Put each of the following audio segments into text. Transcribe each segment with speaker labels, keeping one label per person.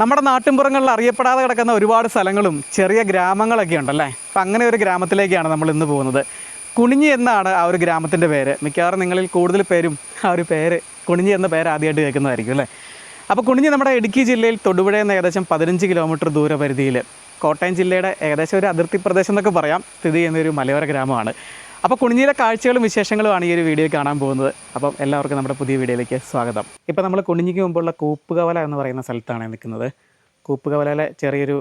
Speaker 1: നമ്മുടെ നാട്ടിൻപുറങ്ങളിൽ അറിയപ്പെടാതെ കിടക്കുന്ന ഒരുപാട് സ്ഥലങ്ങളും ചെറിയ ഗ്രാമങ്ങളൊക്കെ ഉണ്ടല്ലേ? അപ്പം അങ്ങനെ ഒരു ഗ്രാമത്തിലേക്കാണ് നമ്മൾ ഇന്ന് പോകുന്നത്. കുണിഞ്ഞി എന്നാണ് ആ ഒരു ഗ്രാമത്തിന്റെ പേര്. മിക്കവാറും നിങ്ങളിൽ കൂടുതൽ പേരും ആ ഒരു പേര് കുണിഞ്ഞി എന്ന പേര് ആദ്യമായിട്ട് കേൾക്കുന്നതായിരിക്കും അല്ലേ? അപ്പോൾ കുണിഞ്ഞി നമ്മുടെ ഇടുക്കി ജില്ലയിൽ തൊടുപുഴയിൽ നിന്ന് ഏകദേശം പതിനഞ്ച് കിലോമീറ്റർ ദൂരപരിധിയിൽ കോട്ടയം ജില്ലയുടെ ഏകദേശം ഒരു അതിർത്തി പ്രദേശം എന്നൊക്കെ പറയാം. സ്ഥിതി ചെയ്യുന്ന ഒരു മലയോര ഗ്രാമമാണ്. അപ്പോൾ കുണിഞ്ഞിയിലെ കാഴ്ചകളും വിശേഷങ്ങളുമാണ് ഈ ഒരു വീഡിയോ കാണാൻ പോകുന്നത്. അപ്പം എല്ലാവർക്കും നമ്മുടെ പുതിയ വീഡിയോയിലേക്ക് സ്വാഗതം. ഇപ്പോൾ നമ്മൾ കുണിഞ്ഞിക്ക് മുമ്പുള്ള കൂപ്പുകവല എന്ന് പറയുന്ന സ്ഥലത്താണ് നിൽക്കുന്നത്. കൂപ്പുകവലയിലെ ചെറിയൊരു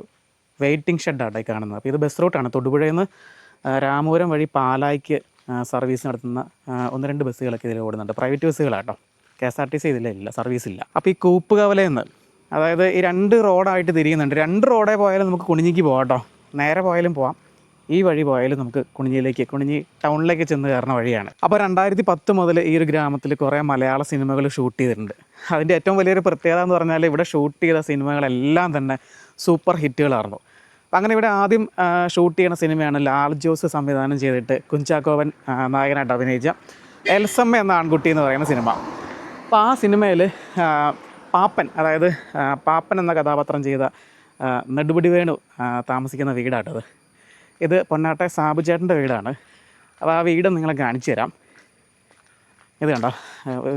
Speaker 1: വെയിറ്റിംഗ് ഷെഡാണ് ഈ കാണുന്നത്. അപ്പോൾ ഇത് ബസ് റൂട്ടാണ് തൊടുപുഴയിൽ നിന്ന് രാമപുരം വഴി പാലായ്ക്ക് സർവീസ് നടത്തുന്ന ഒന്ന് രണ്ട് ബസ്സുകളൊക്കെ ഇതിൽ ഓടുന്നുണ്ട്. Private ബസ്സുകളാട്ടോ K S R T C ഇതിലില്ല ഇല്ല സർവീസ് ഇല്ല. അപ്പോൾ ഈ കൂപ്പുകവലയെന്ന് അതായത് ഈ രണ്ട് റോഡായിട്ട് തിരിയുന്നുണ്ട്. രണ്ട് റോഡേ പോയാലും നമുക്ക് കുണിഞ്ഞിക്ക് പോകാം കേട്ടോ നേരെ പോയാലും പോവാം. ഈ വഴി പോയാലും നമുക്ക് കുണിഞ്ഞിയിലേക്ക് കുണിഞ്ഞി ടൗണിലേക്ക് ചെന്ന് കയറുന്ന വഴിയാണ്. അപ്പോൾ രണ്ടായിരത്തി പത്ത് മുതൽ ഈ ഒരു ഗ്രാമത്തിൽ കുറേ മലയാള സിനിമകൾ ഷൂട്ട് ചെയ്തിട്ടുണ്ട്. അതിന്റെ ഏറ്റവും വലിയൊരു പ്രത്യേകത എന്ന് പറഞ്ഞാൽ ഇവിടെ ഷൂട്ട് ചെയ്ത സിനിമകളെല്ലാം തന്നെ സൂപ്പർ ഹിറ്റുകളായിരുന്നു. അങ്ങനെ ഇവിടെ ആദ്യം ഷൂട്ട് ചെയ്യുന്ന സിനിമയാണ് ലാൽ ജോസ് സംവിധാനം ചെയ്തിട്ട് കുഞ്ചാക്കോവൻ നായകനായിട്ട് അഭിനയിച്ച എൽസമ്മ എന്ന ആൺകുട്ടി എന്ന് പറയുന്ന സിനിമ. അപ്പോൾ ആ സിനിമയിൽ പാപ്പൻ അതായത് പാപ്പൻ എന്ന കഥാപാത്രം ചെയ്ത നെടുപടി വേണു താമസിക്കുന്ന വീടാട്ടത്. ഇത് പൊന്നാട്ടെ സാബുചേട്ടന്റെ വീടാണ്. അപ്പോൾ ആ വീട് നിങ്ങളെ കാണിച്ചു തരാം. ഇത് കണ്ടോ?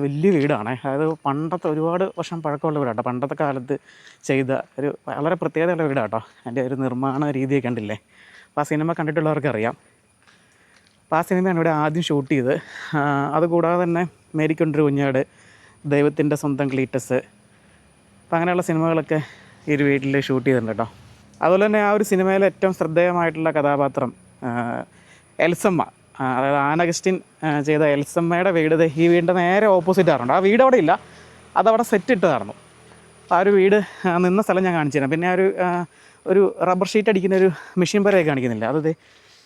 Speaker 1: വലിയ വീടാണ്. അതായത് പണ്ടത്തെ ഒരുപാട് വർഷം പഴക്കമുള്ള വീടാട്ടോ പണ്ടത്തെ കാലത്ത് ചെയ്ത ഒരു വളരെ പ്രത്യേകതയുള്ള വീടാട്ടോ അതിന്റെ ഒരു നിർമ്മാണ രീതിയൊക്കെ ഉണ്ടല്ലേ അപ്പോൾ ആ സിനിമ കണ്ടിട്ടുള്ളവർക്ക് അറിയാം. അപ്പോൾ ആ സിനിമയാണ് ഇവിടെ ആദ്യം ഷൂട്ട് ചെയ്ത് അതുകൂടാതെ തന്നെ മേരിക്കൊണ്ടൊരു കുഞ്ഞാട് ദൈവത്തിന്റെ സ്വന്തം ക്ലീറ്റസ്. അപ്പം അങ്ങനെയുള്ള സിനിമകളൊക്കെ ഈ ഒരു വീട്ടിൽ ഷൂട്ട് ചെയ്തിട്ടുണ്ട് കേട്ടോ. അതുപോലെ തന്നെ ആ ഒരു സിനിമയിലെ ഏറ്റവും ശ്രദ്ധേയമായിട്ടുള്ള കഥാപാത്രം എൽസമ്മ. അതായത് ആനഗസ്റ്റിൻ ചെയ്ത എൽസമ്മയുടെ വീട് ഈ വീടിന്റെ നേരെ ഓപ്പോസിറ്റ് ആറുണ്ട് ആ വീട് അവിടെ ഇല്ല. അതവിടെ സെറ്റ് ഇട്ടതായിരുന്നു ആ ഒരു വീട് നിന്ന സ്ഥലം ഞാൻ കാണിച്ചു തരാം. പിന്നെ ആ ഒരു ഒരു റബ്ബർ ഷീറ്റ് അടിക്കുന്ന ഒരു മെഷീൻ വരെയൊക്കെ കാണിക്കുന്നില്ല? അത്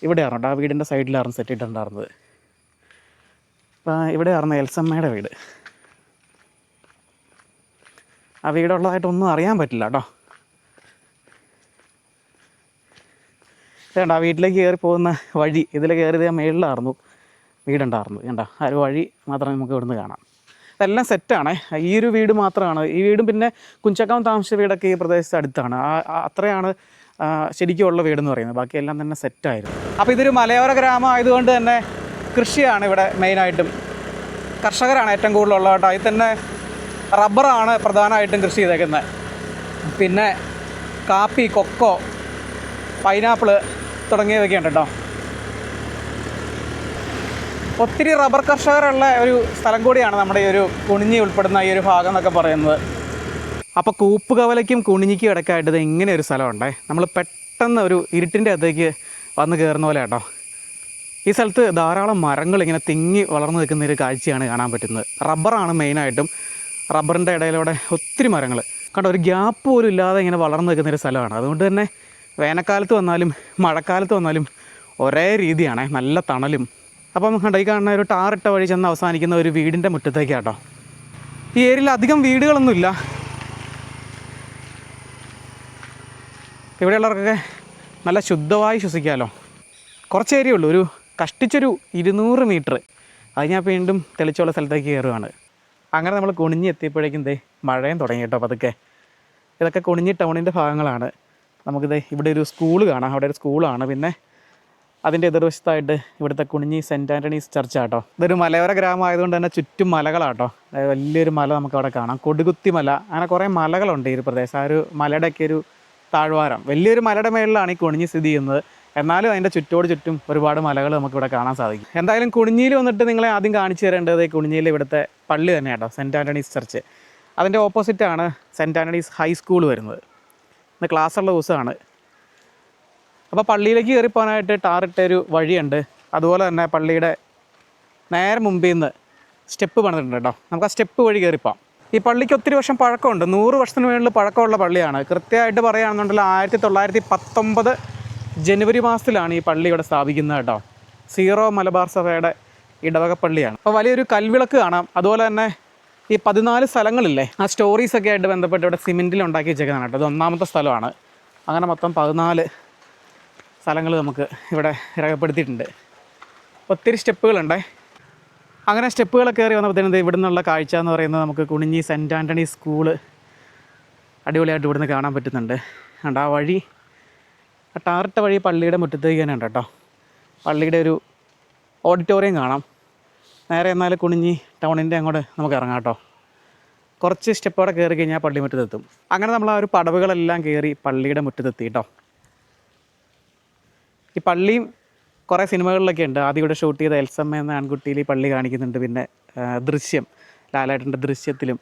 Speaker 1: ഇവിടെ ആറുണ്ട് ആ വീടിന്റെ സൈഡിലായിരുന്നു സെറ്റ് ഇട്ടിട്ടുണ്ടായിരുന്നത്. അപ്പോൾ ഇവിടെ ആയിരുന്നു എൽസമ്മയുടെ വീട്. ആ വീടുള്ളതായിട്ടൊന്നും അറിയാൻ പറ്റില്ല കേട്ടോ. വേണ്ട ആ വീട്ടിലേക്ക് കയറി പോകുന്ന വഴി ഇതിൽ കയറിയത് മേളിലായിരുന്നു വീടുണ്ടായിരുന്നു കണ്ട ആ ഒരു വഴി മാത്രമേ നമുക്ക് ഇവിടുന്ന് കാണാം. ഇതെല്ലാം സെറ്റാണ്. ഈ ഒരു വീട് മാത്രമാണ്. ഈ വീടും പിന്നെ കുഞ്ചക്കാവ് താമസിച്ച വീടൊക്കെ ഈ പ്രദേശത്ത് അടുത്താണ്. അത്രയാണ് ആ, ശരിക്കും ഉള്ള വീടെന്ന് പറയുന്നത്. ബാക്കിയെല്ലാം തന്നെ സെറ്റായിരുന്നു. അപ്പോൾ ഇതൊരു മലയോര ഗ്രാമം ആയതുകൊണ്ട് തന്നെ കൃഷിയാണ് ഇവിടെ മെയിനായിട്ടും. കർഷകരാണ് ഏറ്റവും കൂടുതലുള്ള കേട്ടോ. അതിൽ തന്നെ റബ്ബറാണ് പ്രധാനമായിട്ടും കൃഷി ചെയ്തേക്കുന്നത്. പിന്നെ കാപ്പി കൊക്കോ പൈനാപ്പിൾ തുടങ്ങിയവയൊക്കെയുണ്ട് കേട്ടോ ഒത്തിരി റബ്ബർ കർഷകരുള്ള ഒരു സ്ഥലം കൂടിയാണ് നമ്മുടെ ഈ ഒരു കുണിഞ്ഞി ഉൾപ്പെടുന്ന ഈ ഒരു ഭാഗം എന്നൊക്കെ പറയുന്നത്. അപ്പോൾ കൂപ്പുകവലയ്ക്കും കുണിഞ്ഞിക്കും ഇടയ്ക്കായിട്ട് ഇത് ഇങ്ങനെ ഒരു സ്ഥലമുണ്ടേ. നമ്മൾ പെട്ടെന്ന് ഒരു ഇരുട്ടിന്റെ അകത്തേക്ക് വന്ന് കയറുന്ന പോലെ കേട്ടോ ഈ സ്ഥലത്ത് ധാരാളം മരങ്ങൾ ഇങ്ങനെ തിങ്ങി വളർന്നു നിൽക്കുന്ന ഒരു കാഴ്ചയാണ് കാണാൻ പറ്റുന്നത്. റബ്ബറാണ് മെയിനായിട്ടും റബ്ബറിന്റെ ഇടയിലൂടെ ഒത്തിരി മരങ്ങൾ കണ്ടോ ഒരു ഗ്യാപ്പ് പോലും ഇല്ലാതെ ഇങ്ങനെ വളർന്നു നിൽക്കുന്ന ഒരു സ്ഥലമാണ്. അതുകൊണ്ട് തന്നെ വേനൽക്കാലത്ത് വന്നാലും മഴക്കാലത്ത് വന്നാലും ഒരേ രീതിയാണ് നല്ല തണലും. അപ്പം കണ്ടോ കാണുന്ന ഒരു ടാറിട്ട വഴി ചെന്ന് അവസാനിക്കുന്ന ഒരു വീടിന്റെ മുറ്റത്തേക്കാട്ടോ ഈ ഏരിയയിൽ അധികം വീടുകളൊന്നുമില്ല. ഇവിടെയുള്ളവർക്കൊക്കെ നല്ല ശുദ്ധമായി ശ്വസിക്കാമല്ലോ കുറച്ച് ഏരിയ ഉള്ളൂ ഒരു കഷ്ടിച്ചൊരു ഇരുന്നൂറ് മീറ്റർ. അത് ഞാൻ വീണ്ടും തെളിച്ചുള്ള സ്ഥലത്തേക്ക് കയറുകയാണ് അങ്ങനെ നമ്മൾ കുണിഞ്ഞ് എത്തിയപ്പോഴേക്കും ദേ മഴയും തുടങ്ങി കേട്ടോ പതുക്കെ. ഇതൊക്കെ കുണിഞ്ഞ് ടൗണിന്റെ ഭാഗങ്ങളാണ്. നമുക്കിത് ഇവിടെ ഒരു സ്കൂൾ കാണാം. അവിടെ ഒരു സ്കൂളാണ് പിന്നെ അതിന്റെ എതിർവശത്തായിട്ട് ഇവിടുത്തെ കുണിഞ്ഞി സെന്റ് ആന്റണീസ് ചർച്ച കേട്ടോ ഇതൊരു മലയോര ഗ്രാമം ആയതുകൊണ്ട് തന്നെ ചുറ്റും മലകളാട്ടോ. വലിയൊരു മല നമുക്ക് അവിടെ കാണാം. കൊടുകുത്തി മല. അങ്ങനെ കുറേ മലകളുണ്ട് ഈ ഒരു പ്രദേശം. ആ ഒരു മലയുടെയൊക്കെ ഒരു താഴ്വാരം. വലിയൊരു മലയുടെ മേളിലാണ് ഈ കുണിഞ്ഞി സ്ഥിതി ചെയ്യുന്നത്. എന്നാലും അതിന്റെ ചുറ്റോട് ചുറ്റും ഒരുപാട് മലകൾ നമുക്കിവിടെ കാണാൻ സാധിക്കും. എന്തായാലും കുണിഞ്ഞിയിൽ വന്നിട്ട് നിങ്ങളെ ആദ്യം കാണിച്ചു തരേണ്ടത് കുണിഞ്ഞിയിൽ ഇവിടുത്തെ പള്ളി തന്നെ കേട്ടോ സെന്റ് ആന്റണീസ് ചർച്ച്. അതിന്റെ ഓപ്പോസിറ്റാണ് സെന്റ് ആന്റണീസ് ഹൈസ്കൂൾ വരുന്നത്. ഇന്ന് ക്ലാസ്സുള്ള ദിവസമാണ്. അപ്പോൾ പള്ളിയിലേക്ക് കയറിപ്പോകാനായിട്ട് ടാറിട്ട ഒരു വഴിയുണ്ട്. അതുപോലെ തന്നെ പള്ളിയുടെ നേരെ മുമ്പിൽ നിന്ന് സ്റ്റെപ്പ് പണിതിട്ടുണ്ട് കേട്ടോ. നമുക്ക് ആ സ്റ്റെപ്പ് വഴി കയറിപ്പോം ഈ പള്ളിക്ക് ഒത്തിരി വർഷം പഴക്കമുണ്ട്. നൂറ് വർഷത്തിന് മുകളിൽ പഴക്കമുള്ള പള്ളിയാണ്. കൃത്യമായിട്ട് പറയുകയാണെന്നുണ്ടെങ്കിൽ ആയിരത്തി തൊള്ളായിരത്തി പത്തൊമ്പത് ജനുവരി മാസത്തിലാണ് ഈ പള്ളി ഇവിടെ സ്ഥാപിക്കുന്നത് കേട്ടോ. സീറോ മലബാർ സഭയുടെ ഇടവക പള്ളിയാണ്. അപ്പോൾ വലിയൊരു കൽവിളക്ക് കാണാം. അതുപോലെ തന്നെ ഈ പതിനാല് സ്ഥലങ്ങളില്ലേ ആ സ്റ്റോറീസ് ഒക്കെ ആയിട്ട് ബന്ധപ്പെട്ട് ഇവിടെ സിമെന്റിൽ ഉണ്ടാക്കി വെച്ചേക്കുന്നതാണ് കേട്ടോ. ഇത് ഒന്നാമത്തെ സ്ഥലമാണ്. അങ്ങനെ മൊത്തം പതിനാല് സ്ഥലങ്ങൾ നമുക്ക് ഇവിടെ രേഖപ്പെടുത്തിയിട്ടുണ്ട്. ഒത്തിരി സ്റ്റെപ്പുകളുണ്ടേ. അങ്ങനെ സ്റ്റെപ്പുകളൊക്കെ കയറി വന്നപ്പോഴത്തേനും ഇവിടെ നിന്നുള്ള കാഴ്ച എന്ന് പറയുന്നത് നമുക്ക് കുണിഞ്ഞി സെന്റ് ആന്റണി സ്കൂൾ അടിപൊളിയായിട്ട് ഇവിടുന്ന് കാണാൻ പറ്റുന്നുണ്ട്. കണ്ട ആ വഴി ആ ടാറിട്ട വഴി പള്ളിയുടെ മുറ്റത്തേക്ക് തന്നെ ഉണ്ട് കേട്ടോ. പള്ളിയുടെ ഒരു ഓഡിറ്റോറിയം കാണാം. നേരെ എന്നാൽ കുണിഞ്ഞി ടൗണിന്റെ അങ്ങോട്ട് നമുക്ക് ഇറങ്ങാം കേട്ടോ. കുറച്ച് സ്റ്റെപ്പോടെ കയറി കഴിഞ്ഞാൽ പള്ളി മുറ്റത്തെത്തും. അങ്ങനെ നമ്മൾ ആ ഒരു പടവുകളെല്ലാം കയറി പള്ളിയുടെ മുറ്റത്തെത്തി കേട്ടോ. ഈ പള്ളിയും കുറേ സിനിമകളിലൊക്കെ ഉണ്ട്. ആദ്യം ഇവിടെ ഷൂട്ട് ചെയ്ത എൽസമ്മ എന്ന ആൺകുട്ടിയിൽ ഈ പള്ളി കാണിക്കുന്നുണ്ട്. പിന്നെ ദൃശ്യം ലാലേട്ടന്റെ ദൃശ്യത്തിലും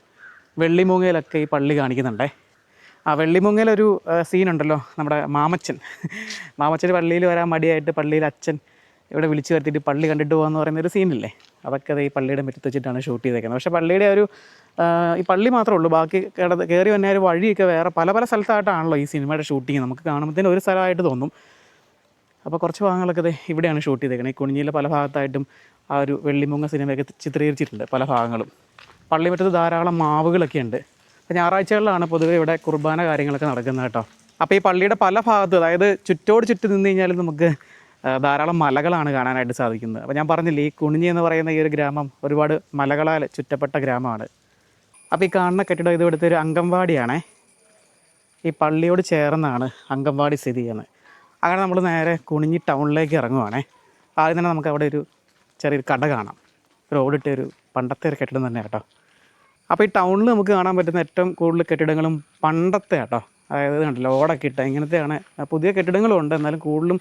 Speaker 1: വെള്ളിമൂങ്ങയിലൊക്കെ ഈ പള്ളി കാണിക്കുന്നുണ്ടേ. ആ വെള്ളിമൂങ്ങയിലൊരു സീനുണ്ടല്ലോ നമ്മുടെ മാമച്ചൻ. മാമച്ചൻ പള്ളിയിൽ വരാൻ മടിയായിട്ട് പള്ളിയിൽ അച്ഛൻ ഇവിടെ വിളിച്ചു വരുത്തിയിട്ട് പള്ളി കണ്ടിട്ട് പോകാന്ന് പറയുന്ന ഒരു സീനില്ലേ അതൊക്കെ അത് ഈ പള്ളിയുടെ മുറ്റത്ത് വെച്ചിട്ടാണ് ഷൂട്ട് ചെയ്തേക്കുന്നത്. പക്ഷേ പള്ളിയുടെ ഒരു ഈ പള്ളി മാത്രമേ ഉള്ളൂ. ബാക്കി കിടന്ന് കയറി വന്ന ഒരു വഴിയൊക്കെ വേറെ പല പല സ്ഥലത്തായിട്ടാണല്ലോ ഈ സിനിമയുടെ ഷൂട്ടിങ് നമുക്ക് കാണുമ്പോഴത്തേനും ഒരു സ്ഥലമായിട്ട് തോന്നും. അപ്പോൾ കുറച്ച് ഭാഗങ്ങളൊക്കെ ഇവിടെയാണ് ഷൂട്ട് ചെയ്തേക്കുന്നത് ഈ കുണിഞ്ഞിയിലെ പല ഭാഗത്തായിട്ടും ആ ഒരു വെള്ളിമുങ്ങ സിനിമയൊക്കെ ചിത്രീകരിച്ചിട്ടുണ്ട് പല ഭാഗങ്ങളും. പള്ളിമുറ്റത്ത് ധാരാളം മാവുകളൊക്കെ ഉണ്ട്. അപ്പോൾ ഞായറാഴ്ചകളിലാണ് പൊതുവെ ഇവിടെ കുർബാന കാര്യങ്ങളൊക്കെ നടക്കുന്നത് കേട്ടോ. അപ്പോൾ ഈ പള്ളിയുടെ പല ഭാഗത്തും അതായത് ചുറ്റോട് ചുറ്റും നിന്ന് കഴിഞ്ഞാൽ നമുക്ക് ധാരാളം മലകളാണ് കാണാനായിട്ട് സാധിക്കുന്നത്. അപ്പോൾ ഞാൻ പറഞ്ഞില്ലേ ഈ കുണിഞ്ഞി എന്ന് പറയുന്ന ഈ ഒരു ഗ്രാമം ഒരുപാട് മലകളാൽ ചുറ്റപ്പെട്ട ഗ്രാമമാണ്. അപ്പോൾ ഈ കാണുന്ന കെട്ടിടം ഇത് ഇവിടുത്തെ ഒരു അംഗൻവാടിയാണേ. ഈ പള്ളിയോട് ചേർന്നാണ് അംഗൻവാടി സ്ഥിതി ചെയ്യുന്നത്. അങ്ങനെ നമ്മൾ നേരെ കുണിഞ്ഞി ടൗണിലേക്ക് ഇറങ്ങുവാണേ. ആദ്യം തന്നെ നമുക്ക് അവിടെ ഒരു ചെറിയൊരു കട കാണാം. റോഡിട്ട് ഒരു പണ്ടത്തെ ഒരു കെട്ടിടം തന്നെ കേട്ടോ. അപ്പോൾ ഈ ടൗണിൽ നമുക്ക് കാണാൻ പറ്റുന്ന ഏറ്റവും കൂടുതൽ കെട്ടിടങ്ങളും പണ്ടത്തെ കേട്ടോ അതായത് കണ്ടില്ല ഓടൊക്കെ ഇട്ട ഇങ്ങനത്തെയാണ്. പുതിയ കെട്ടിടങ്ങളും ഉണ്ട് എന്നാലും കൂടുതലും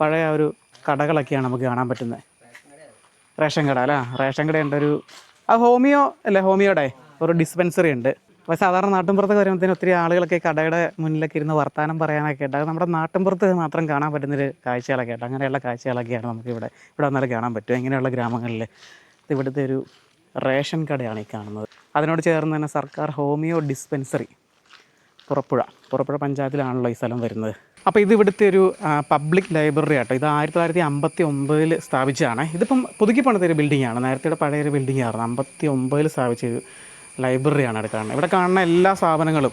Speaker 1: പഴയ ഒരു കടകളൊക്കെയാണ് നമുക്ക് കാണാൻ പറ്റുന്നത്. റേഷൻ കട അല്ല? റേഷൻ കടയുണ്ട് ഒരു ആ ഹോമിയോ അല്ലേ? ഹോമിയോടെ ഒരു ഡിസ്പെൻസറി ഉണ്ട്. അപ്പോൾ സാധാരണ നാട്ടിൻപുറത്തൊക്കെ വരുമ്പോഴത്തേനും ഒത്തിരി ആളുകളൊക്കെ കടയുടെ മുന്നിലൊക്കെ ഇരുന്ന് വർത്തമാനം പറയാനൊക്കെ ഉണ്ട് അത് നമ്മുടെ നാട്ടിൻപുറത്ത് മാത്രം കാണാൻ പറ്റുന്നൊരു കാഴ്ചകളൊക്കെ ഉണ്ട് അങ്ങനെയുള്ള കാഴ്ചകളൊക്കെയാണ് നമുക്ക് ഇവിടെ വന്നാലും കാണാൻ പറ്റും ഇങ്ങനെയുള്ള ഗ്രാമങ്ങളിൽ ഇവിടുത്തെ ഒരു റേഷൻ കടയാണ് ഈ കാണുന്നത്. അതിനോട് ചേർന്ന് തന്നെ സർക്കാർ ഹോമിയോ ഡിസ്പെൻസറി പുറപ്പുഴ പുറപ്പുഴ പഞ്ചായത്തിലാണല്ലോ ഈ സ്ഥലം വരുന്നത്. അപ്പോൾ ഇത് ഇവിടുത്തെ ഒരു പബ്ലിക് ലൈബ്രറി ആട്ടോ. ഇത് ആയിരത്തി തൊള്ളായിരത്തി അമ്പത്തി ഒമ്പതിൽ സ്ഥാപിച്ചതാണ്. ഇതിപ്പം പുതുക്കി പണിത ഒരു ബിൽഡിംഗ് ആണ്. നേരത്തെ പഴയ ഒരു ബിൽഡിംഗ് ആയിരുന്നു. അമ്പത്തി ഒമ്പതിൽ സ്ഥാപിച്ച ഒരു ലൈബ്രറിയാണ് ഇവിടെ കാണുന്നത്. ഇവിടെ കാണുന്ന എല്ലാ സ്ഥാപനങ്ങളും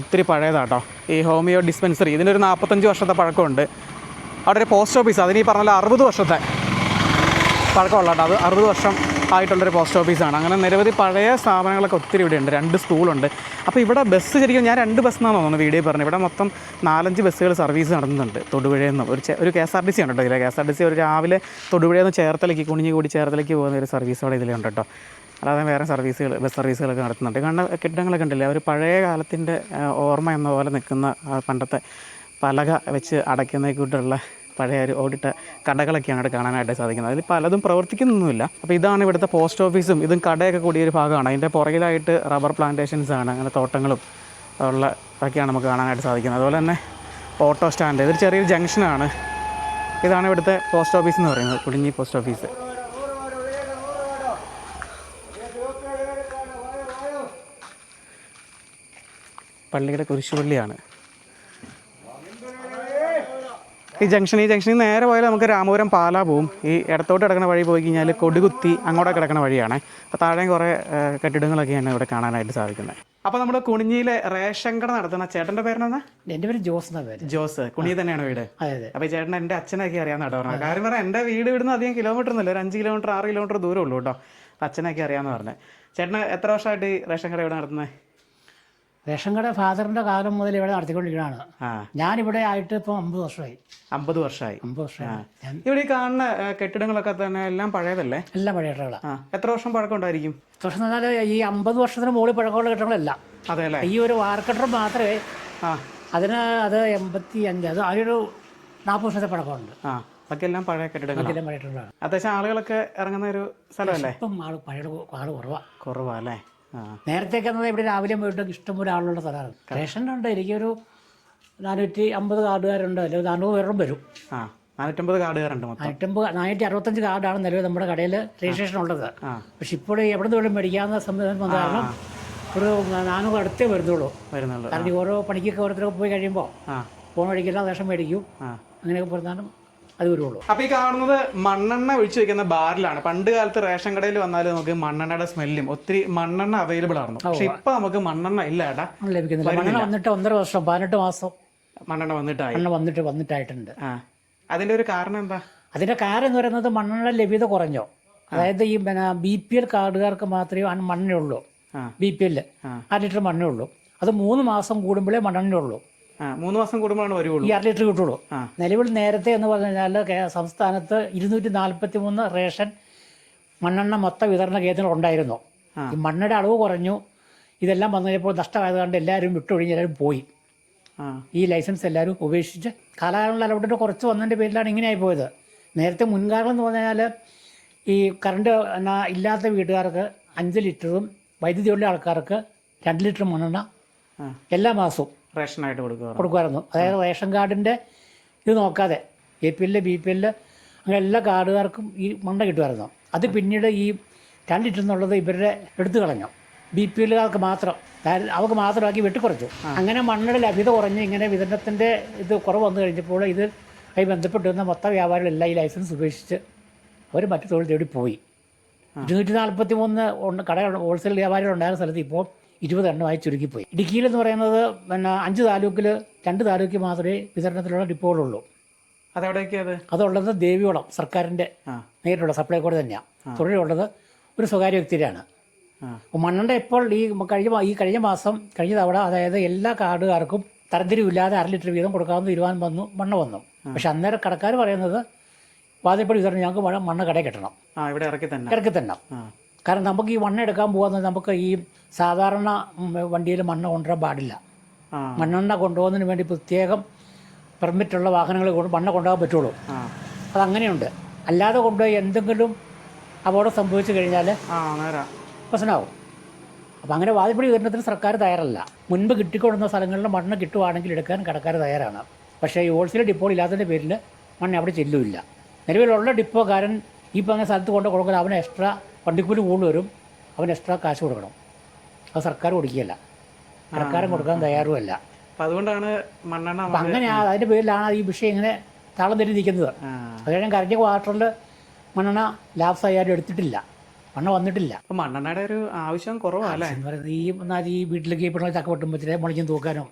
Speaker 1: ഒത്തിരി പഴയതാട്ടോ. ഈ ഹോമിയോ ഡിസ്പെൻസറി ഇതിനൊരു നാൽപ്പത്തഞ്ച് വർഷത്തെ പഴക്കമുണ്ട്. അവിടെ ഒരു പോസ്റ്റ് ഓഫീസ് അതിന് ഈ അറുപത് വർഷത്തെ പഴക്കമുള്ള കേട്ടോ അത് അറുപത് വർഷം ആയിട്ടുള്ളൊരു പോസ്റ്റ് ഓഫീസാണ് അങ്ങനെ നിരവധി പഴയ സ്ഥാപനങ്ങളൊക്കെ ഒത്തിരി ഇവിടെ ഉണ്ട് രണ്ട് സ്കൂളുണ്ട് അപ്പോൾ ഇവിടെ ബസ് ശരിക്കും ഞാൻ രണ്ട് ബസ് എന്നാണ് തോന്നുന്നത് വീഡിയോ പറഞ്ഞു ഇവിടെ മൊത്തം നാലഞ്ച് ബസ്സുകൾ സർവീസ് നടത്തുന്നുണ്ട് തൊടുപുഴയിൽ നിന്ന്. ഒരു ഒരു K S R T C ഉണ്ട് കേട്ടോ ഇതിൽ K S R T C ഒരു രാവിലെ തൊടുപുഴയിൽ നിന്ന് ചേർത്തലേക്ക് കുണിഞ്ഞുകൂടി ചേർത്തലേക്ക് പോകുന്ന ഒരു സർവീസ് അവിടെ ഇതിലുണ്ട് കേട്ടോ. അല്ലാതെ വേറെ സർവീസുകൾ ബസ് സർവീസുകളൊക്കെ നടത്തുന്നുണ്ട്. കാരണം കെട്ടിടങ്ങളൊക്കെ ഉണ്ടല്ലേ ഒരു പഴയ കാലത്തിന്റെ ഓർമ്മ എന്ന പോലെ നിൽക്കുന്ന പണ്ടത്തെ പലക വെച്ച് അടയ്ക്കുന്ന കൂട്ടുള്ള പഴയ ഒരു ഓടിട്ട കടകളൊക്കെയാണ് ഇവിടെ കാണാനായിട്ട് സാധിക്കുന്നത്. അതിൽ പലതും പ്രവർത്തിക്കുന്നൊന്നുമില്ല. അപ്പോൾ ഇതാണ് ഇവിടുത്തെ പോസ്റ്റ് ഓഫീസും ഇതും കടയൊക്കെ കൂടിയ ഒരു ഭാഗമാണ്. അതിന്റെ പുറകിലായിട്ട് റബ്ബർ പ്ലാന്റേഷൻസ് ആണ് അങ്ങനെ തോട്ടങ്ങളും ഉള്ള ഇതൊക്കെയാണ് നമുക്ക് കാണാനായിട്ട് സാധിക്കുന്നത്. അതുപോലെ തന്നെ ഓട്ടോ സ്റ്റാൻഡ് ഇതൊരു ചെറിയൊരു ജംഗ്ഷനാണ്. ഇതാണ് ഇവിടുത്തെ പോസ്റ്റ് ഓഫീസ് എന്ന് പറയുന്നത് കുടുങ്ങി പോസ്റ്റ് ഓഫീസ്. പള്ളിയുടെ കുരിശുപള്ളിയാണ്. ഈ ജംഗ്ഷൻ ഈ ജംഗ്ഷനിൽ നേരെ പോയാൽ നമുക്ക് രാമപുരം പാല പോവും. ഈ ഇടത്തോട്ട് കിടക്കുന്ന വഴി പോയി കഴിഞ്ഞാൽ കൊടികുത്തി അങ്ങോട്ടൊക്കെ കിടക്കുന്ന വഴിയാണ്. അപ്പോൾ താഴെയും കുറേ കെട്ടിടങ്ങളൊക്കെയാണ് ഇവിടെ കാണാനായിട്ട് സാധിക്കുന്നത്. അപ്പോൾ നമ്മൾ കുണിഞ്ഞിയിലെ റേഷൻ കട നടത്തുന്ന ചേട്ടന്റെ പേരെന്നാ
Speaker 2: എന്റെ പേര് ജോസ് എന്നാ പേര്.
Speaker 1: ജോസ്. കുണി തന്നെയാണ് വീട്.
Speaker 2: അതെ
Speaker 1: അപ്പോൾ ചേട്ടൻ എന്റെ അച്ഛനൊക്കെ അറിയാമെന്ന് കേട്ടോ പറഞ്ഞത്. കാര്യം പറയാം എന്റെ വീട് ഇവിടുന്ന് അധികം കിലോമീറ്റർ ഒന്നുമില്ല. ഒരു അഞ്ച് കിലോമീറ്റർ ആറ് കിലോമീറ്റർ ദൂരമുള്ളൂ കേട്ടോ. അച്ഛനൊക്കെ അറിയാമെന്ന് പറഞ്ഞത്. ചേട്ടന് എത്ര വർഷമായിട്ട് ഈ റേഷൻ കട ഇവിടെ നടത്തുന്നത്?
Speaker 2: റേഷൻ കട ഫാദറിന്റെ കാലം മുതൽ ഇവിടെ നടത്തിക്കൊണ്ടിരിക്കുകയാണ്
Speaker 1: ഞാൻ
Speaker 2: ഇവിടെ ആയിട്ട് ഇപ്പോൾ അമ്പത് വർഷമായി.
Speaker 1: അമ്പത് വർഷമായി.
Speaker 2: അമ്പത് വർഷമായി.
Speaker 1: ഇവിടെ കാണുന്ന കെട്ടിടങ്ങളൊക്കെ തന്നെ എല്ലാം പഴയതല്ലേ?
Speaker 2: എല്ലാം പഴയ
Speaker 1: കെട്ടിടങ്ങളാണ് എത്ര വർഷം പഴക്കം ഉണ്ടായിരിക്കും?
Speaker 2: എത്ര എന്ന് പറഞ്ഞാൽ ഈ അമ്പത് വർഷത്തിന് മുകളിൽ പഴക്കമുള്ള കെട്ടിടങ്ങളല്ല.
Speaker 1: അതെ അല്ലേ?
Speaker 2: ഈ ഒരു വാർക്കട്ടർ മാത്രമേ അതിന് അത് എൺപത്തി അഞ്ച് അത് അതിനൊരു നാൽപ്പത് വർഷത്തെ പഴക്കമുണ്ട്.
Speaker 1: ആ. അതൊക്കെ എല്ലാം പഴയ കെട്ടിടങ്ങളാണ്
Speaker 2: എല്ലാം പഴയ കെട്ടിടങ്ങളാണ്.
Speaker 1: അത്യാവശ്യം ആളുകളൊക്കെ ഇറങ്ങുന്ന ഒരു സ്ഥലമല്ലേ?
Speaker 2: ഇപ്പം ആൾ പഴയ ആൾ കുറവാണ്
Speaker 1: കുറവാ അല്ലേ?
Speaker 2: നേരത്തേക്ക് എന്നാൽ ഇവിടെ രാവിലെ പോയിട്ട് ഇഷ്ടംപോലെ ആളുള്ള സ്ഥലമാണ്. റേഷനുണ്ട് എനിക്കൊരു നാനൂറ്റി അമ്പത് കാർഡുകാരുണ്ട്. അല്ലെങ്കിൽ നാനൂറ് പേരും വരും.
Speaker 1: ആ നാനൂറ്റമ്പത് കാർഡുകാരുണ്ട്
Speaker 2: നാനൂറ്റമ്പത് നാനൂറ്റി അറുപത്തഞ്ച് കാർഡാണ് നിലവിൽ നമ്മുടെ കടയിൽ രജിസ്ട്രേഷൻ ഉള്ളത്. പക്ഷെ ഇപ്പോൾ എവിടെ നിന്ന് വേണം മേടിക്കാവുന്ന സംവിധാനം വന്ന കാരണം ഒരു നാനൂറ് അടുത്തേ വരുന്നുള്ളൂ.
Speaker 1: വരുന്നുള്ളൂ.
Speaker 2: കാരണം ഓരോ പണിക്കൊക്കെ ഓരോരുത്തരൊക്കെ പോയി കഴിയുമ്പോൾ ഫോൺ മേടിക്കില്ല റേഷൻ മേടിക്കും. അങ്ങനെയൊക്കെ പറഞ്ഞാലും അത് വരുള്ളൂ
Speaker 1: അപ്പോൾ ഈ കാണുന്നത് മണ്ണെണ്ണ ഒഴിച്ചു വെക്കുന്ന ബാറിലാണ്. പണ്ട് കാലത്ത് റേഷൻ കടയിൽ വന്നാൽ നമുക്ക് മണ്ണെണ്ണയുടെ സ്മെല്ലും ഒത്തിരി മണ്ണെണ്ണ അവൈലബിൾ ആയിരുന്നു. പക്ഷെ ഇപ്പൊ നമുക്ക് മണ്ണെണ്ണ ഇല്ല ഏട്ടാ
Speaker 2: ലഭിക്കുന്നില്ല. മണ്ണെണ്ണ വന്നിട്ട് ഒന്നര വർഷം പതിനെട്ട് മാസം.
Speaker 1: മണ്ണെണ്ണ വന്നിട്ടായി.
Speaker 2: മണ്ണെണ്ണ വന്നിട്ട് വന്നിട്ടായിട്ടുണ്ട്.
Speaker 1: അതിന്റെ ഒരു കാരണം എന്താ?
Speaker 2: അതിന്റെ കാരണം എന്ന് പറയുന്നത് മണ്ണെണ്ണ ലഭ്യത കുറഞ്ഞോ? അതായത് ഈ പിന്നെ ബി പി എൽ കാർഡുകാർക്ക് മാത്രമേ ആ മണ്ണേ ഉള്ളൂ
Speaker 1: ആ.
Speaker 2: ബി പി എല്ല്.
Speaker 1: ആ.
Speaker 2: ലിറ്റർ മണ്ണേ ഉള്ളൂ അത് മൂന്ന് മാസം കൂടുമ്പോഴേ മണ്ണെണ്ണ ഉള്ളൂ
Speaker 1: ആ മൂന്ന് മാസം കൂടുമ്പോഴാണ് വരുവുള്ളൂ
Speaker 2: ഈ അര ലിറ്റർ കിട്ടുള്ളൂ. നിലവിൽ നേരത്തെ എന്ന് പറഞ്ഞു കഴിഞ്ഞാൽ സംസ്ഥാനത്ത് ഇരുന്നൂറ്റി നാൽപ്പത്തി മൂന്ന് റേഷൻ മണ്ണെണ്ണ മൊത്ത വിതരണ കേന്ദ്രങ്ങൾ ഉണ്ടായിരുന്നു. ഈ മണ്ണയുടെ അളവ് കുറഞ്ഞു. ഇതെല്ലാം വന്നു കഴിഞ്ഞപ്പോൾ നഷ്ടമായതുകൊണ്ട് എല്ലാവരും വിട്ടൊഴിഞ്ഞ് എല്ലാവരും പോയി. ഈ ലൈസൻസ് എല്ലാവരും ഉപേക്ഷിച്ച് കാലാകാലങ്ങളിൽ അലൗഡിന്റെ കുറച്ച് വന്നതിന്റെ പേരിലാണ് ഇങ്ങനെയായി പോയത്. നേരത്തെ മുൻകാലം എന്ന് പറഞ്ഞാൽ ഈ കറണ്ട് എന്നാ ഇല്ലാത്ത വീട്ടുകാർക്ക് അഞ്ച് ലിറ്ററും വൈദ്യുതി ഉള്ള ആൾക്കാർക്ക് രണ്ട് ലിറ്റർ മണ്ണെണ്ണ എല്ലാ മാസവും
Speaker 1: റേഷനായിട്ട് കൊടുക്കുക
Speaker 2: കൊടുക്കുമായിരുന്നു അതായത് റേഷൻ കാർഡിന്റെ ഇത് നോക്കാതെ A P L B P L അങ്ങനെ എല്ലാ കാർഡുകാർക്കും ഈ മണ്ട കിട്ടുമായിരുന്നു അത് പിന്നീട് ഈ രണ്ട് എന്നുള്ളത് ഇവരുടെ എടുത്തു കളഞ്ഞു. ബി പി എല്ലുകാർക്ക് മാത്രം. അവർക്ക് മാത്രമാക്കി വെട്ടിക്കുറച്ചു. അങ്ങനെ മണ്ണയുടെ ലഭ്യത കുറഞ്ഞ് ഇങ്ങനെ വിതരണത്തിന്റെ ഇത് കുറവ് വന്നു കഴിഞ്ഞപ്പോൾ ഇത് ആയി ബന്ധപ്പെട്ടിരുന്ന മൊത്ത വ്യാപാരികളെല്ലാം ഈ ലൈസൻസ് ഉപേക്ഷിച്ച് അവർ മറ്റു തൊഴിൽ തേടി പോയി. ഇരുന്നൂറ്റി നാൽപ്പത്തി മൂന്ന് കട ഹോൾസെയിൽ വ്യാപാരികൾ ഉണ്ടായിരുന്ന സ്ഥലത്ത് ഇപ്പോൾ ഇരുപത് എണ്ണമായി ചുരുക്കിപ്പോയി. ഇടുക്കിയിലെന്ന് പറയുന്നത് പിന്നെ അഞ്ച് താലൂക്കിൽ രണ്ട് താലൂക്കിൽ മാത്രമേ വിതരണത്തിലുള്ള ഡിപ്പോകളുള്ളൂ.
Speaker 1: അതെവിടേക്കത്? അത്
Speaker 2: അതുള്ളത് ദേവിയോളം
Speaker 1: സർക്കാരിന്റെ
Speaker 2: നേരിട്ടുള്ള സപ്ലൈകോട് തന്നെയാണ് തുടരെയുള്ളത് ഒരു സ്വകാര്യ
Speaker 1: വ്യക്തിയിലാണ്
Speaker 2: മണ്ണണ്ട മണ്ണെണ്ണ ഇപ്പോൾ ഈ കഴിഞ്ഞ ഈ കഴിഞ്ഞ മാസം കഴിഞ്ഞ തവണ അതായത് എല്ലാ കാർഡുകാർക്കും തരംതിരിവില്ലാതെ അര ലിറ്റർ വീതം കൊടുക്കാമെന്ന് തീരുമാനം വന്നു മണ്ണ് വന്നു. പക്ഷെ അന്നേരം കടക്കാർ പറയുന്നത് വാതിപ്പടി വിതരണം ഞങ്ങൾക്ക് മഴ മണ്ണ് കടയിൽ കിട്ടണം.
Speaker 1: ഇവിടെ ഇറക്കി തന്നെ
Speaker 2: ഇറക്കി തന്നെ കാരണം നമുക്ക് ഈ മണ്ണ് എടുക്കാൻ പോകുന്നത് നമുക്ക് ഈ സാധാരണ വണ്ടിയിൽ മണ്ണ് കൊണ്ടുവരാൻ പാടില്ല. മണ്ണെണ്ണ കൊണ്ടുപോകുന്നതിന് വേണ്ടി പ്രത്യേകം പെർമിറ്റുള്ള വാഹനങ്ങൾ കൊണ്ട് മണ്ണ് കൊണ്ടുപോകാൻ പറ്റുള്ളൂ. അതങ്ങനെയുണ്ട്. അല്ലാതെ കൊണ്ടുപോയി എന്തെങ്കിലും അപകടം സംഭവിച്ചു കഴിഞ്ഞാൽ പ്രശ്നമാവും. അപ്പോൾ അങ്ങനെ വാതിപ്പടി വരുന്നതിന് സർക്കാർ തയ്യാറല്ല. മുൻപ് കിട്ടിക്കൊടുന്ന സ്ഥലങ്ങളിൽ മണ്ണ് കിട്ടുവാണെങ്കിൽ എടുക്കാൻ കടക്കാർ തയ്യാറാണ്. പക്ഷേ ഈ ഹോൾസെയിൽ ഡിപ്പോൾ ഇല്ലാത്തതിന്റെ പേരിൽ മണ്ണ് അവിടെ ചെല്ലുമില്ല നിലവിലുള്ള ഡിപ്പോക്കാരൻ ഈ പറഞ്ഞ സ്ഥലത്ത് കൊണ്ട് കൊടുക്കാൻ അവന് എക്സ്ട്രാ വണ്ടിക്കൂലി കൂടുതൽ വരും. അവന് എക്സ്ട്രാ കാശ് കൊടുക്കണം. അത് സർക്കാർ കൊടുക്കുകയല്ല. സർക്കാരും കൊടുക്കാൻ തയ്യാറുമല്ല.
Speaker 1: അതുകൊണ്ടാണ് മണ്ണെണ്ണ
Speaker 2: അങ്ങനെ അതിന്റെ പേരിലാണ് ഈ വിഷയം ഇങ്ങനെ തളം തെറ്റിരിക്കുന്നത് അതുകഴിഞ്ഞാൽ കരഞ്ഞ ക്വാർട്ടറിൽ മണ്ണെണ്ണ ലാഭ്സ് ആയാലും എടുത്തിട്ടില്ല. മണ്ണ് വന്നിട്ടില്ല.
Speaker 1: അപ്പം മണ്ണെണ്ണയുടെ ഒരു ആവശ്യം കുറവല്ലേ
Speaker 2: എന്ന് പറയുന്നത് ഈ എന്നാൽ ഈ വീട്ടിലേക്ക് ഇപ്പോൾ ചക്ക വെട്ടുമ്പോഴത്തേ മുളച്ചും തൂക്കാനും.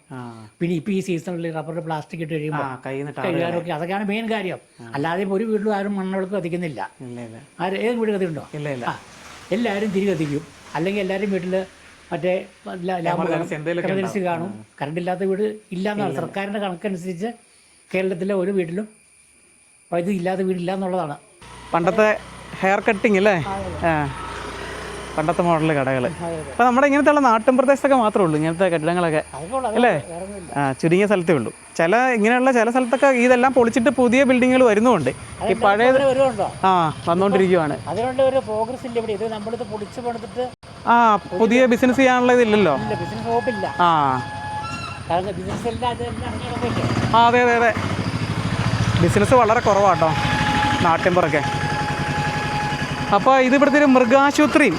Speaker 2: പിന്നെ ഇപ്പൊ ഈ സീസണിൽ റബ്ബറിന്റെ പ്ലാസ്റ്റിക് ഇട്ട് കഴിയുമ്പോൾ അതൊക്കെയാണ് മെയിൻ കാര്യം. അല്ലാതെ ഒരു വീട്ടിലും ആരും മണ്ണെടുക്ക് കത്തിക്കുന്നില്ല. ആരും ഏത് വീട് കത്തിയുണ്ടോ
Speaker 1: ഇല്ല
Speaker 2: എല്ലാവരും തിരി കത്തിക്കും. അല്ലെങ്കിൽ എല്ലാവരും വീട്ടിൽ മറ്റേ എമർജൻസി കാണും. കറണ്ട് ഇല്ലാത്ത വീട് ഇല്ല എന്നാണ് സർക്കാരിന്റെ കണക്കനുസരിച്ച് കേരളത്തിലെ ഒരു വീട്ടിലും വൈദ്യുതി ഇല്ലാത്ത വീടില്ല എന്നുള്ളതാണ്.
Speaker 1: പണ്ടത്തെ ഹെയർ കട്ടിങ് അല്ലേ? പണ്ടത്തെ മോഡൽ കടകൾ അപ്പം നമ്മുടെ ഇങ്ങനത്തെയുള്ള നാട്ടിൻ പ്രദേശത്തൊക്കെ മാത്രമേ ഉള്ളൂ ഇങ്ങനത്തെ കെട്ടിടങ്ങളൊക്കെ. അല്ലേ? ആ ചുരുങ്ങിയ സ്ഥലത്തേ ഉള്ളൂ. ചില ഇങ്ങനെയുള്ള ചില സ്ഥലത്തൊക്കെ ഇതെല്ലാം പൊളിച്ചിട്ട് പുതിയ ബിൽഡിങ്ങുകൾ വരുന്നുണ്ട്. ഈ
Speaker 2: പഴയത്
Speaker 1: ആ വന്നുകൊണ്ടിരിക്കുവാണ്
Speaker 2: ഒരു പ്രോഗ്രസ് ഇല്ല ഇവിടെ. ഇത് നമ്മളിത് പൊളിച്ച് പണിതിട്ട്
Speaker 1: ആ പുതിയ ബിസിനസ് ചെയ്യാനുള്ള ഇതില്ലല്ലോ?
Speaker 2: ബിസിനസ്
Speaker 1: ആ. ആ അതെ അതെ അതെ. ബിസിനസ് വളരെ കുറവാട്ടോ നാട്ടിൻപുറൊക്കെ. അപ്പോൾ ഇത് ഇവിടുത്തെ ഒരു മൃഗാശുപത്രിയും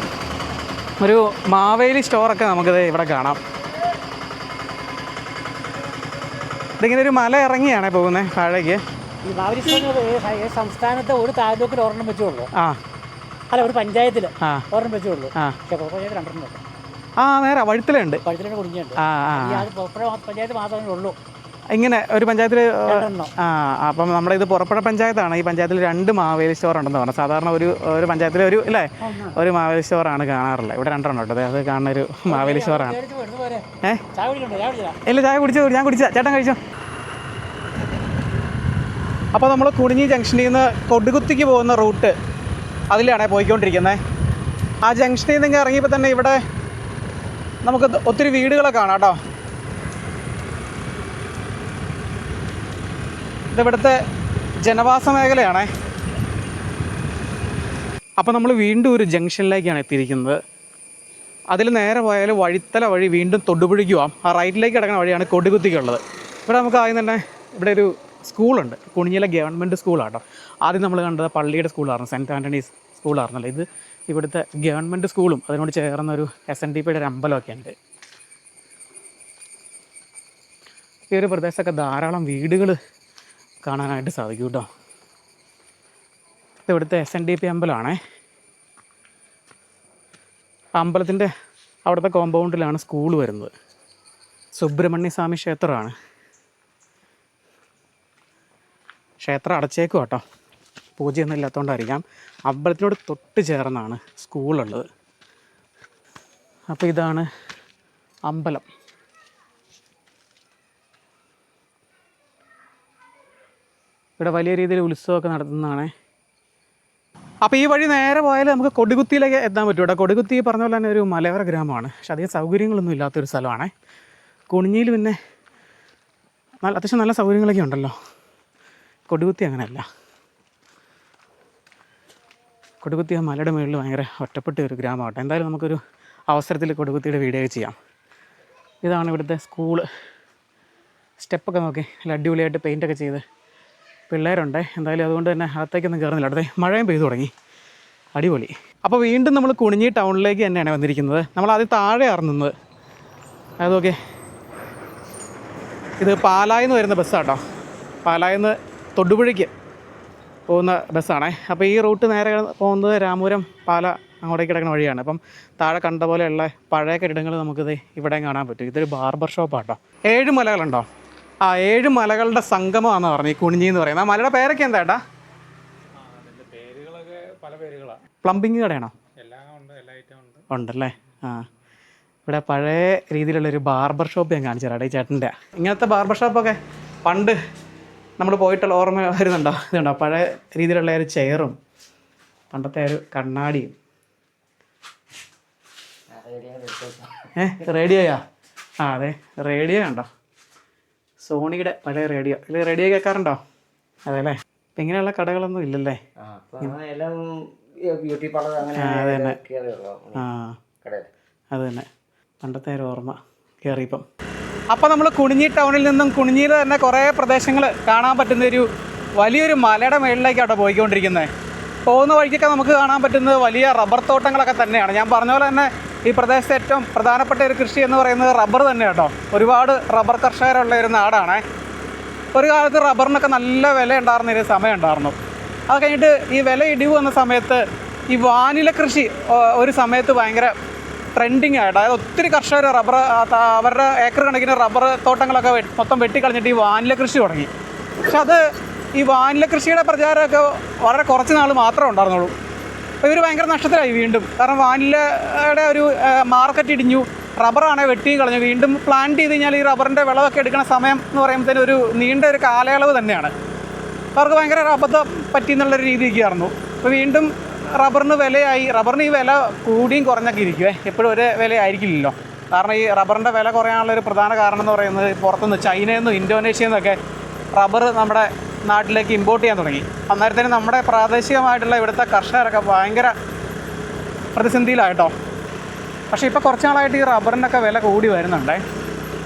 Speaker 1: ഒരു മാവേലി സ്റ്റോറൊക്കെ നമുക്കിത് ഇവിടെ കാണാം. ഇതിങ്ങനെ ഒരു മല ഇറങ്ങിയാണേ പോകുന്നത് താഴേക്ക്.
Speaker 2: സംസ്ഥാനത്തെ ഒരു താലൂക്കിൽ ഒരെണ്ണം വെച്ചുള്ളൂ
Speaker 1: ആ.
Speaker 2: അല്ല ഒരു പഞ്ചായത്തിൽ ഒരെണ്ണം വെച്ചുള്ളൂ
Speaker 1: ആ. നേരെ വഴുത്തിലുണ്ട്
Speaker 2: കുടുങ്ങിയുണ്ട്.
Speaker 1: ആ
Speaker 2: പുറപ്പുഴ പഞ്ചായത്ത് മാത്രമേ ഉള്ളൂ.
Speaker 1: ഇങ്ങനെ ഒരു പഞ്ചായത്തിൽ ആ അപ്പം നമ്മുടെ ഇത് പുറപ്പുഴ പഞ്ചായത്താണ്. ഈ പഞ്ചായത്തിൽ രണ്ട് മാവേലി സ്റ്റോർ ഉണ്ടെന്ന് പറഞ്ഞു. സാധാരണ ഒരു ഒരു പഞ്ചായത്തിലെ ഒരു ഇല്ലേ? ഒരു മാവേലി സ്റ്റോറാണ് കാണാറുള്ളത്. ഇവിടെ രണ്ടെണ്ണം ഉണ്ട്. അത് കാണുന്ന ഒരു മാവേലി സ്റ്റോറാണ്. ഏ? ഇല്ല ചായ കുടിച്ചു? ഞാൻ കുടിച്ച ചേട്ടൻ കഴിച്ചോ? അപ്പോൾ നമ്മൾ കുടിഞ്ഞി ജംഗ്ഷനിൽ നിന്ന് കൊടുകുത്തിക്ക് പോകുന്ന റൂട്ട് അതിലാണ് പോയിക്കൊണ്ടിരിക്കുന്നത് ആ ജംഗ്ഷനിൽ നിന്ന് ഇറങ്ങിയപ്പോൾ തന്നെ ഇവിടെ നമുക്ക് ഒത്തിരി വീടുകളൊക്കെ കാണാം കേട്ടോ. ഇതിവിടുത്തെ ജനവാസ മേഖലയാണേ. അപ്പോൾ നമ്മൾ വീണ്ടും ഒരു ജംഗ്ഷനിലേക്കാണ് എത്തിയിരിക്കുന്നത്. അതിൽ നേരെ പോയാൽ വഴിത്തല വഴി വീണ്ടും തൊടുപുഴയ്ക്ക് ആ റൈറ്റിലേക്ക് കിടക്കുന്ന വഴിയാണ് കൊടികുത്തിക്കുള്ളത്. ഇവിടെ നമുക്ക് ആദ്യം തന്നെ ഇവിടെ ഒരു സ്കൂളുണ്ട്. കുണിഞ്ഞിലെ ഗവൺമെന്റ് സ്കൂളാണ് കേട്ടോ ആദ്യം നമ്മൾ കണ്ടത് പള്ളിയുടെ സ്കൂളായിരുന്നു. സെന്റ് ആന്റണീസ് സ്കൂളായിരുന്നല്ലോ. ഇത് ഇവിടുത്തെ ഗവൺമെന്റ് സ്കൂളും അതിനോട് ചേർന്ന ഒരു എസ് എൻ ഡി പിയുടെ ഒരു അമ്പലമൊക്കെ ഉണ്ട്. ഈ ഒരു പ്രദേശത്തൊക്കെ ധാരാളം വീടുകൾ കാണാനായിട്ട് സാധിക്കും കേട്ടോ. ഇവിടുത്തെ എസ് എൻ ഡി പി അമ്പലമാണേ. അമ്പലത്തിന്റെ അവിടുത്തെ കോമ്പൗണ്ടിലാണ് സ്കൂൾ വരുന്നത്. സുബ്രഹ്മണ്യ സ്വാമി ക്ഷേത്രമാണ്. ക്ഷേത്രം അടച്ചേക്കും കേട്ടോ. പൂജയൊന്നും ഇല്ലാത്തതുകൊണ്ടായിരിക്കാം അമ്പലത്തിനോട് തൊട്ട് ചേർന്നാണ് സ്കൂളുള്ളത് അപ്പോൾ ഇതാണ് അമ്പലം. ഇവിടെ വലിയ രീതിയിൽ ഉത്സവമൊക്കെ നടത്തുന്നതാണ്. അപ്പോൾ ഈ വഴി നേരെ പോയാൽ നമുക്ക് കൊടികുത്തിയിലേക്ക് എത്താൻ പറ്റും ഇവിടെ കൊടികുത്തി പറഞ്ഞ പോലെ തന്നെ ഒരു മലയോര ഗ്രാമമാണ്. പക്ഷെ അധികം സൗകര്യങ്ങളൊന്നും ഇല്ലാത്തൊരു സ്ഥലമാണ്. കുണിഞ്ഞിയിൽ പിന്നെ നല്ല അത്യാവശ്യം നല്ല സൗകര്യങ്ങളൊക്കെ ഉണ്ടല്ലോ. കൊടികുത്തി അങ്ങനെയല്ല. കൊടുകുത്തി ആ മലയുടെ മുകളിൽ ഭയങ്കര ഒറ്റപ്പെട്ട ഒരു ഗ്രാമമാകട്ടെ എന്തായാലും നമുക്കൊരു അവസരത്തിൽ കൊടുകുത്തിയുടെ വീഡിയോ ചെയ്യാം. ഇതാണ് ഇവിടുത്തെ സ്കൂൾ. സ്റ്റെപ്പൊക്കെ നോക്കി. നല്ല അടിപൊളിയായിട്ട് പെയിന്റൊക്കെ ചെയ്ത് പിള്ളേരുണ്ട്. എന്തായാലും അതുകൊണ്ട് തന്നെ അകത്തേക്കൊന്നും കയറുന്നില്ല. അടുത്തേ മഴയും പെയ്തു തുടങ്ങി. അടിപൊളി. അപ്പോൾ വീണ്ടും നമ്മൾ കുണിഞ്ഞി ടൗണിലേക്ക് തന്നെയാണ് വന്നിരിക്കുന്നത്. നമ്മൾ ആദ്യം താഴെ ഇറങ്ങുന്നത് ഓക്കെ ഇത് പാലായിൽ വരുന്ന ബസ്സാട്ടോ. പാലായിൽ നിന്ന് തൊടുപുഴയ്ക്ക് പോകുന്ന ബസ്സാണേ. അപ്പോൾ ഈ റൂട്ട് നേരെ പോകുന്നത് രാമപുരം പാല അങ്ങോട്ടേക്ക് കിടക്കുന്ന വഴിയാണ്. അപ്പം താഴെ കണ്ട പോലെയുള്ള പഴയ കെട്ടിടങ്ങൾ നമുക്കിത് ഇവിടെ കാണാൻ പറ്റും. ഇതൊരു ബാർബർ ഷോപ്പാട്ടോ. ഏഴ് മലകളുണ്ടോ? ആ ഏഴ് മലകളുടെ സംഗമമാണെന്ന് പറഞ്ഞു ഈ കുണിഞ്ഞി എന്ന് പറയുന്നത്. ആ മലയുടെ പേരൊക്കെ എന്താ ഏട്ടാ? പ്ലംബിങ് കടയാണോ? ഉണ്ടല്ലേ? ആ. ഇവിടെ പഴയ രീതിയിലുള്ള ഒരു ബാർബർ ഷോപ്പ് ഞാൻ കാണിച്ചു തരാം. ഈ ചേട്ടന്റെ. ഇങ്ങനത്തെ ബാർബർ ഷോപ്പൊക്കെ പണ്ട് നമ്മൾ പോയിട്ടുള്ള ഓർമ്മ വരുന്നുണ്ടോ? ഇതുണ്ടോ പഴയ രീതിയിലുള്ള ഒരു ചെയറും പണ്ടത്തെ ഒരു കണ്ണാടിയും. ഏ റേഡിയോയാ ആ അതെ. റേഡിയോ ഉണ്ടോ സോണിയുടെ പഴയ റേഡിയോ. ഇത് റേഡിയോ കേൾക്കാറുണ്ടോ? അതെ അല്ലേ ഇപ്പം ഇങ്ങനെയുള്ള കടകളൊന്നും ഇല്ലല്ലേ?
Speaker 3: ബ്യൂട്ടി പാർലർ അങ്ങനെ.
Speaker 1: ആ അത് തന്നെ. പണ്ടത്തെ ഒരു ഓർമ്മ കയറിയപ്പം അപ്പോൾ നമ്മൾ കുണിഞ്ഞി ടൗണിൽ നിന്നും കുണിഞ്ഞിയിൽ തന്നെ കുറേ പ്രദേശങ്ങൾ കാണാൻ പറ്റുന്ന ഒരു വലിയൊരു മലയുടെ മേളിലേക്കാട്ടോ പോയിക്കൊണ്ടിരിക്കുന്നത് പോകുന്ന വഴിക്കൊക്കെ നമുക്ക് കാണാൻ പറ്റുന്നത് വലിയ റബ്ബർ തോട്ടങ്ങളൊക്കെ തന്നെയാണ്. ഞാൻ പറഞ്ഞ പോലെ തന്നെ ഈ പ്രദേശത്തെ ഏറ്റവും പ്രധാനപ്പെട്ട ഒരു കൃഷി എന്ന് പറയുന്നത് റബ്ബർ തന്നെ കേട്ടോ. ഒരുപാട് റബ്ബർ കർഷകരുള്ള ഒരു നാടാണ്. ഒരു കാലത്ത് റബ്ബറിനൊക്കെ നല്ല വില ഉണ്ടായിരുന്ന ഒരു സമയം ഉണ്ടായിരുന്നു. അത് കഴിഞ്ഞിട്ട് ഈ വില ഇടിവ് വന്ന സമയത്ത് ഈ വാനില കൃഷി ഒരു സമയത്ത് ഭയങ്കര ട്രെൻഡിങ് ആയിട്ട് അതായത് ഒത്തിരി കർഷകർ റബ്ബർ അവരുടെ ഏക്കർ കണക്കിന് റബ്ബർ തോട്ടങ്ങളൊക്കെ മൊത്തം വെട്ടിക്കളഞ്ഞിട്ട് ഈ വാനില കൃഷി തുടങ്ങി. പക്ഷെ അത് ഈ വാനില കൃഷിയുടെ പ്രചാരമൊക്കെ വളരെ കുറച്ച് നാൾ മാത്രമേ ഉണ്ടായിരുന്നുള്ളൂ. ഇവർ ഭയങ്കര നഷ്ടത്തിലായി വീണ്ടും. കാരണം വാനിലയുടെ ഒരു മാർക്കറ്റ് ഇടിഞ്ഞു. റബ്ബറാണ് വെട്ടിയും കളഞ്ഞു. വീണ്ടും പ്ലാന്റ് ചെയ്ത് കഴിഞ്ഞാൽ ഈ റബ്ബറിന്റെ വിളവൊക്കെ എടുക്കുന്ന സമയം എന്ന് പറയുമ്പോഴത്തേനും ഒരു നീണ്ട ഒരു കാലയളവ് തന്നെയാണ്. അവർക്ക് ഭയങ്കര അബദ്ധം പറ്റി എന്നുള്ളൊരു രീതിയൊക്കെയായിരുന്നു അപ്പോൾ വീണ്ടും റബ്ബറിന് വിലയായി. റബ്ബറിന് ഈ വില കൂടിയും കുറഞ്ഞൊക്കെ ഇരിക്കുവേ. എപ്പോഴും ഒരേ വില ആയിരിക്കില്ലല്ലോ കാരണം ഈ റബ്ബറിന്റെ വില കുറയാനുള്ള ഒരു പ്രധാന കാരണം എന്ന് പറയുന്നത് പുറത്തുനിന്ന് ചൈനയിൽ നിന്നും ഇന്തോനേഷ്യയിൽ നിന്നൊക്കെ റബ്ബർ നമ്മുടെ നാട്ടിലേക്ക് ഇമ്പോർട്ട് ചെയ്യാൻ തുടങ്ങി. അന്നേരത്തേന് നമ്മുടെ പ്രാദേശികമായിട്ടുള്ള ഇവിടുത്തെ കർഷകരൊക്കെ ഭയങ്കര പ്രതിസന്ധിയിലായിട്ടോ. പക്ഷേ ഇപ്പോൾ കുറച്ച് നാളായിട്ട് ഈ റബ്ബറിനൊക്കെ വില കൂടി വരുന്നുണ്ടേ.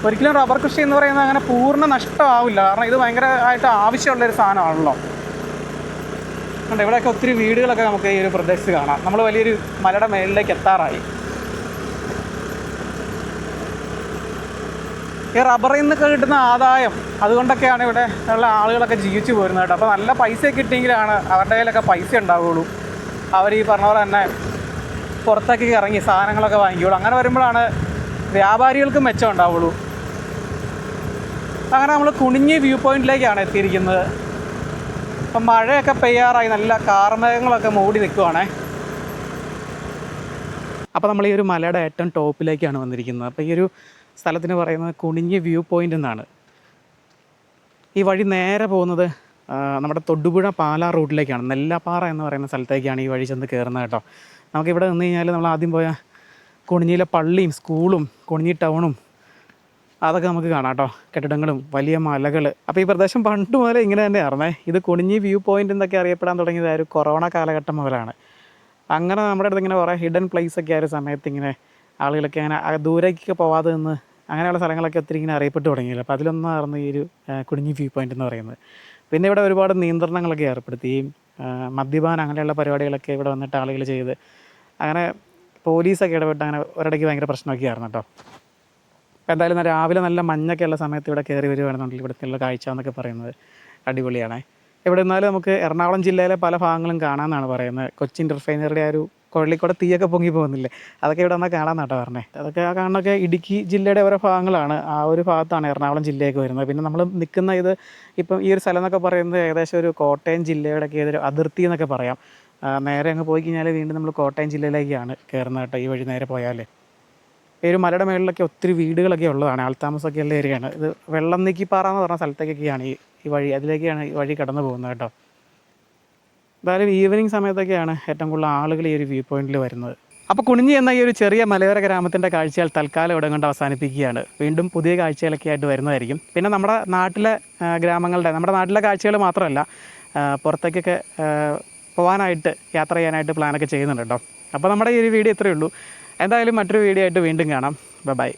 Speaker 1: ഒരിക്കലും റബ്ബർ കൃഷി എന്ന് പറയുന്നത് അങ്ങനെ പൂർണ നഷ്ടമാവില്ല. കാരണം ഇത് ഭയങ്കരമായിട്ട് ആവശ്യമുള്ളൊരു സാധനമാണല്ലോ. കണ്ടോ ഇവിടെയൊക്കെ ഒത്തിരി വീടുകളൊക്കെ നമുക്ക് ഈ ഒരു പ്രദേശത്ത് കാണാം. നമ്മൾ വലിയൊരു മലയുടെ മേളിലേക്ക് എത്താറായി. ഈ റബ്ബറിൽ നിന്നൊക്കെ കിട്ടുന്ന ആദായം. അതുകൊണ്ടൊക്കെയാണ് ഇവിടെ ഉള്ള ആളുകളൊക്കെ ജീവിച്ചു പോരുന്നത് കേട്ടോ. അപ്പോൾ നല്ല പൈസ കിട്ടിയെങ്കിലാണ് അവരുടെ കയ്യിലൊക്കെ പൈസ ഉണ്ടാവുകയുള്ളൂ അവർ ഈ പറഞ്ഞ പോലെ തന്നെ പുറത്തേക്ക് ഇറങ്ങി സാധനങ്ങളൊക്കെ വാങ്ങിക്കുള്ളൂ അങ്ങനെ വരുമ്പോഴാണ് വ്യാപാരികൾക്ക് മെച്ചം ഉണ്ടാവുള്ളൂ. അങ്ങനെ നമ്മൾ കുണിഞ്ഞി വ്യൂ പോയിന്റിലേക്കാണ് എത്തിയിരിക്കുന്നത്. അപ്പം മഴയൊക്കെ പെയ്യാറായി നല്ല കാർമേഘങ്ങളൊക്കെ മൂടി നിൽക്കുവാണേ. അപ്പോൾ നമ്മൾ ഈ ഒരു മലയുടെ ഏറ്റവും ടോപ്പിലേക്കാണ് വന്നിരിക്കുന്നത്. അപ്പോൾ ഈ ഒരു സ്ഥലത്തിന് പറയുന്നത് കുണിഞ്ഞ് വ്യൂ പോയിന്റ് എന്നാണ്. ഈ വഴി നേരെ പോകുന്നത് നമ്മുടെ തൊടുപുഴ പാലാ റൂട്ടിലേക്കാണ് നെല്ലപ്പാറ എന്ന് പറയുന്ന സ്ഥലത്തേക്കാണ് ഈ വഴി ചെന്ന് കയറുന്നത് കേട്ടോ. നമുക്കിവിടെ നിന്ന് കഴിഞ്ഞാൽ നമ്മൾ ആദ്യം പോയ കുണിഞ്ഞിയിലെ പള്ളിയും സ്കൂളും കുണിഞ്ഞി ടൗണും അതൊക്കെ നമുക്ക് കാണാം കേട്ടോ. കെട്ടിടങ്ങളും വലിയ മലകൾ അപ്പോൾ ഈ പ്രദേശം പണ്ട് മുതലേ ഇങ്ങനെ തന്നെ ആയിരുന്നേ ഇത് കുണിഞ്ഞി വ്യൂ പോയിന്റ് എന്നൊക്കെ അറിയപ്പെടാൻ തുടങ്ങിയത് ആ ഒരു കൊറോണ കാലഘട്ടം മുതലാണ്. അങ്ങനെ നമ്മുടെ അടുത്ത് ഇങ്ങനെ കുറേ ഹിഡൻ പ്ലേസ് ഒക്കെ ആ ഒരു സമയത്ത് ഇങ്ങനെ ആളുകളൊക്കെ അങ്ങനെ ദൂരേക്കൊക്കെ പോവാതെ നിന്ന് അങ്ങനെയുള്ള സ്ഥലങ്ങളൊക്കെ ഒത്തിരി ഇങ്ങനെ അറിയപ്പെട്ട് തുടങ്ങിയില്ല. അപ്പോൾ അതിലൊന്നായിരുന്നു ഈ ഒരു കുടുങ്ങി വ്യൂ പോയിന്റ് എന്ന് പറയുന്നത്. പിന്നെ ഇവിടെ ഒരുപാട് നിയന്ത്രണങ്ങളൊക്കെ ഏർപ്പെടുത്തി. ഈ മദ്യപാനം അങ്ങനെയുള്ള പരിപാടികളൊക്കെ ഇവിടെ വന്നിട്ട് ആളുകൾ ചെയ്ത് അങ്ങനെ പോലീസൊക്കെ ഇടപെട്ട് അങ്ങനെ ഒരിടയ്ക്ക് ഭയങ്കര പ്രശ്നമൊക്കെ ആയിരുന്നു കേട്ടോ. അപ്പോൾ എന്തായാലും രാവിലെ നല്ല മഞ്ഞൊക്കെ ഉള്ള സമയത്ത് ഇവിടെ കയറി വരുവാണെന്നുണ്ടെങ്കിൽ ഇവിടുത്തെ കാഴ്ച എന്നൊക്കെ പറയുന്നത് അടിപൊളിയാണ്. ഇവിടെ നിന്നാലും നമുക്ക് എറണാകുളം ജില്ലയിലെ പല ഭാഗങ്ങളും കാണാമെന്നാണ് പറയുന്നത്. കൊച്ചിൻ റിഫൈനറിയുടെ ആ ഒരു കൊള്ളിക്കൂടെ തീയൊക്കെ പൊങ്ങി പോകുന്നില്ലേ? അതൊക്കെ ഇവിടെ വന്നാൽ കാണാമെന്നാട്ടോ പറഞ്ഞേ. അതൊക്കെ ആ കാണുന്നൊക്കെ ഇടുക്കി ജില്ലയുടെ ഓരോ ഭാഗങ്ങളാണ്. ആ ഒരു ഭാഗത്താണ് എറണാകുളം ജില്ലയൊക്കെ വരുന്നത്. പിന്നെ നമ്മൾ നിൽക്കുന്ന ഇത് ഇപ്പം ഈ ഒരു സ്ഥലം എന്നൊക്കെ പറയുന്നത് ഏകദേശം ഒരു കോട്ടയം ജില്ലയുടെ ഒക്കെ ഏതൊരു അതിർത്തി എന്നൊക്കെ പറയാം. നേരെ അങ്ങ് പോയി കഴിഞ്ഞാൽ വീണ്ടും നമ്മൾ കോട്ടയം ജില്ലയിലേക്കാണ് കയറുന്നത് കേട്ടോ ഈ വഴി നേരെ പോയാൽ ഈ ഒരു മലയുടെ മേളിലൊക്കെ ഒത്തിരി വീടുകളൊക്കെ ഉള്ളതാണ് ആൾത്താമസമൊക്കെ ഉള്ള ഏരിയയാണ്. ഇത് വെള്ളം നീക്കിപ്പാറ എന്ന് പറഞ്ഞ സ്ഥലത്തേക്കൊക്കെയാണ് ഈ വഴി അതിലേക്കാണ് ഈ വഴി കടന്നു പോകുന്നത് കേട്ടോ. എന്തായാലും ഈവനിങ് സമയത്തൊക്കെയാണ് ഏറ്റവും കൂടുതൽ ആളുകൾ ഈ ഒരു വ്യൂ പോയിന്റിൽ വരുന്നത്. അപ്പോൾ കുണിഞ്ഞി എന്ന ഈ ഒരു ചെറിയ മലയോര ഗ്രാമത്തിന്റെ കാഴ്ചകൾ തൽക്കാലം ഇവിടെ കൊണ്ട് അവസാനിപ്പിക്കുകയാണ്. വീണ്ടും പുതിയ കാഴ്ചകളൊക്കെ ആയിട്ട് വരുന്നതായിരിക്കും. പിന്നെ നമ്മുടെ നാട്ടിലെ ഗ്രാമങ്ങളുടെ നമ്മുടെ നാട്ടിലെ കാഴ്ചകൾ മാത്രമല്ല പുറത്തേക്കൊക്കെ പോകാനായിട്ട് യാത്ര ചെയ്യാനായിട്ട് പ്ലാനൊക്കെ ചെയ്യുന്നുണ്ട് കേട്ടോ അപ്പോൾ നമ്മുടെ ഈ ഒരു വീഡിയോ ഇത്രയേ ഉള്ളൂ. എന്തായാലും മറ്റൊരു വീഡിയോ ആയിട്ട് വീണ്ടും കാണാം. ബൈ